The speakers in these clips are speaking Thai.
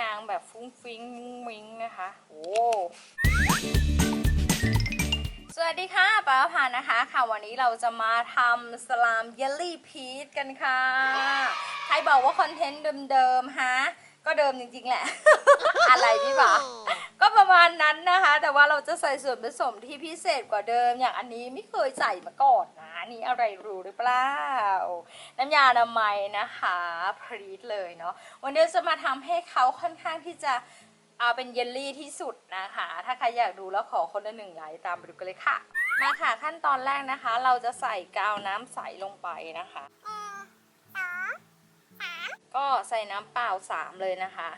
นางแบบฟุ้งฟิ้งมุ้งมิ้งนะคะโอ้สวัสดีค่ะป้าพานะคะ ค่ะวันนี้เราจะมาทำสลามเยลลี่พีชกันค่ะ ใครบอกว่าคอนเทนต์เดิมๆฮะ ก็เดิมจริงๆแหละ อะไรพี่ป๋าก็ประ มาณนั้นนะคะ แต่ว่าเราจะใส่ส่วนผสมที่พิเศษกว่าเดิม อย่างอันนี้ไม่เคยใส่มาก่อนนะนี่อะไรรู้หรือเปล่า น้ำยาอนามัยนะคะพรีทเลยเนาะวันนี้จะมาทำให้เขาค่อนข้างที่จะเอาเป็นเยลลี่ที่สุดนะคะ ถ้าใครอยากดูแล้วขอคนละหนึ่งไลค์ตามไปดูกันเลยค่ะ มาค่ะขั้นตอนแรกนะคะ เราจะใส่กาวน้ำใสลงไปนะคะ ก็ใส่น้ำเปล่าสามเลยนะคะ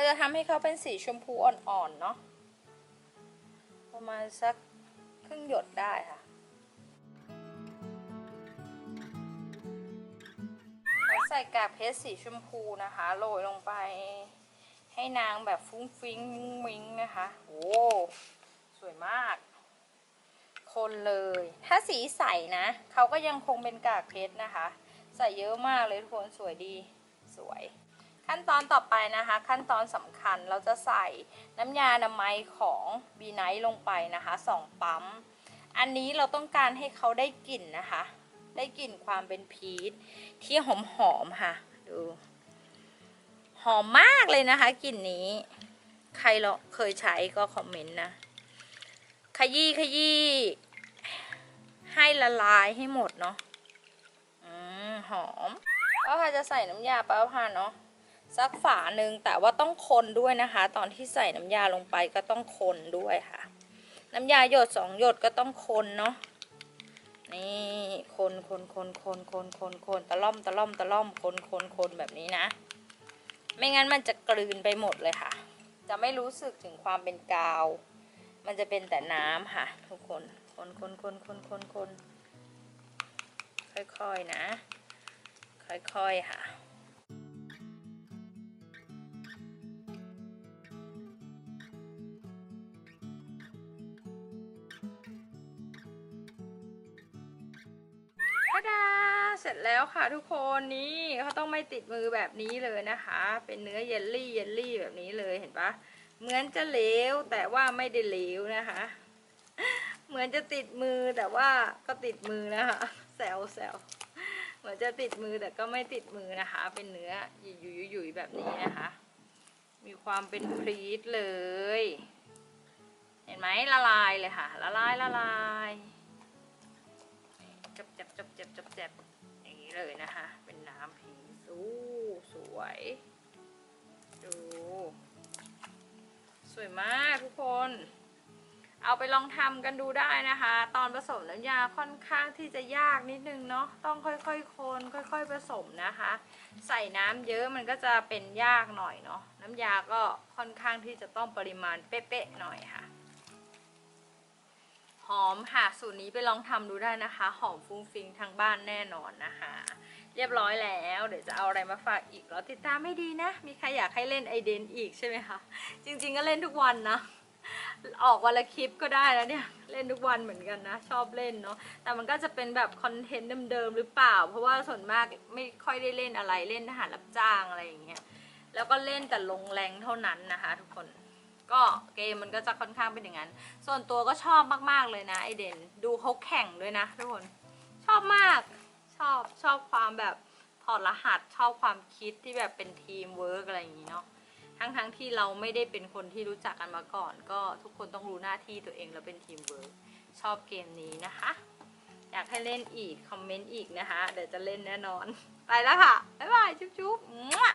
เราจะทำให้เขาเป็นสีชมพูอ่อนๆเนาะประมาณสักครึ่งหยดได้ค่ะแล้วใส่กากเพชรสีชมพูนะคะโรยลงไป ให้นางแบบฟุ้งฟิ้งมุ้งมิ้งนะคะโอ้สวยมาก คนเลย ถ้าสีใสนะเขาก็ยังคงเป็นกากเพชรนะคะ ใส่เยอะมากเลยทุกคนสวยดีสวย ขั้นตอนต่อไปนะคะ ขั้นตอนสำคัญเราจะใส่น้ำยาอนามัยของบีไนท์ลงไปนะคะสองปั๊ม อันนี้เราต้องการให้เขาได้กลิ่นนะคะ ได้กลิ่นความเป็นพีชที่หอมๆค่ะ ดู หอมมากเลยนะคะกลิ่นนี้ ใครเราเคยใช้ก็คอมเมนต์นะ ขยี้ขยี้ให้ละลายให้หมดเนาะ อืมหอมก็ค่ะจะใส่น้ำยาปลาพาเนาะ สักฝาหนึ่งแต่ว่าต้องคนด้วยนะคะ ตอนที่ใส่น้ำยาลงไปก็ต้องคนด้วยค่ะ น้ำยาหยดสองหยดก็ต้องคนเนาะนี่คนคนคนคนคนคนคนตะล่อมตะล่อมตะล่อมคนคนคนแบบนี้นะ ไม่งั้นมันจะกลืนไปหมดเลยค่ะ จะไม่รู้สึกถึงความเป็นกาว มันจะเป็นแต่น้ำค่ะ ทุกคนคนคนคนคนคนคนค่อยๆนะ ค่อยๆค่ะ ทะดาเสร็จแล้วค่ะทุกคนนี่เขาต้องไม่ติดมือแบบนี้เลยนะคะ เป็นเนื้อเยลลี่เยลลี่แบบนี้เลยเห็นปะเหมือนจะเหลวแต่ว่าไม่ได้เหลวนะคะ เหมือนจะติดมือแต่ว่าก็ติดมือนะคะแซวแซวเหมือนจะติดมือแต่ก็ไม่ติดมือนะคะ เป็นเนื้อหยุยหยุยๆแบบนี้นะคะ มีความเป็นพรีทเลย เห็นไหมละลายเลยค่ะ ละลายละลาย วยมากทุกคน เอาไปลองทำกันดูได้นะคะ ตอนผสมน้ำยาค่อนข้างที่จะยากนิดนึงเนาะต้องค่อยๆคนค่อย ๆผสมนะคะ ใส่น้ำเยอะมันก็จะเป็นยากหน่อยเนาะน้ำยาก็ค่อนข้างที่จะต้องปริมาณเป๊ะๆหน่อยค่ะหอมค่ะสูตรนี้ไปลองทำดูได้นะคะ หอมฟุ้งฟิงทั้งบ้านแน่นอนนะคะ เรียบร้อยแล้ว เดี๋ยวจะเอาอะไรมาฝากอีกรอติดตามให้ดีนะ มีใครอยากให้เล่นไอเดนอีกใช่ไหมคะ จริง ๆ ก็เล่นทุกวันนะ ออกวันละคลิปก็ได้แล้วเนี่ย เล่นทุกวันเหมือนกันนะ ชอบเล่นเนาะ แต่มันก็จะเป็นแบบคอนเทนต์เดิมๆหรือเปล่า เพราะว่าส่วนมากไม่ค่อยได้เล่นอะไร เล่นทหารรับจ้างอะไรอย่างเงี้ย แล้วก็เล่นแต่ลงแรงเท่านั้นนะคะ ทุกคน ก็เกมมันก็จะค่อนข้างเป็นอย่างนั้น ส่วนตัวก็ชอบมากๆเลยนะไอเดน ดูเขาแข่งด้วยนะทุกคน ชอบมาก ชอบชอบความแบบถอดรหัสชอบความคิดที่แบบเป็นทีมเวิร์กอะไรอย่างนี้เนาะทั้งทั้งๆที่เราไม่ได้เป็นคนที่รู้จักกันมาก่อน ก็ทุกคนต้องรู้หน้าที่ตัวเองแล้วเป็นทีมเวิร์กชอบเกมนี้นะคะ อยากให้เล่นอีก คอมเมนต์อีกนะคะ เดี๋ยวจะเล่นแน่นอน ไปแล้วค่ะ บ๊ายบาย จุ๊บ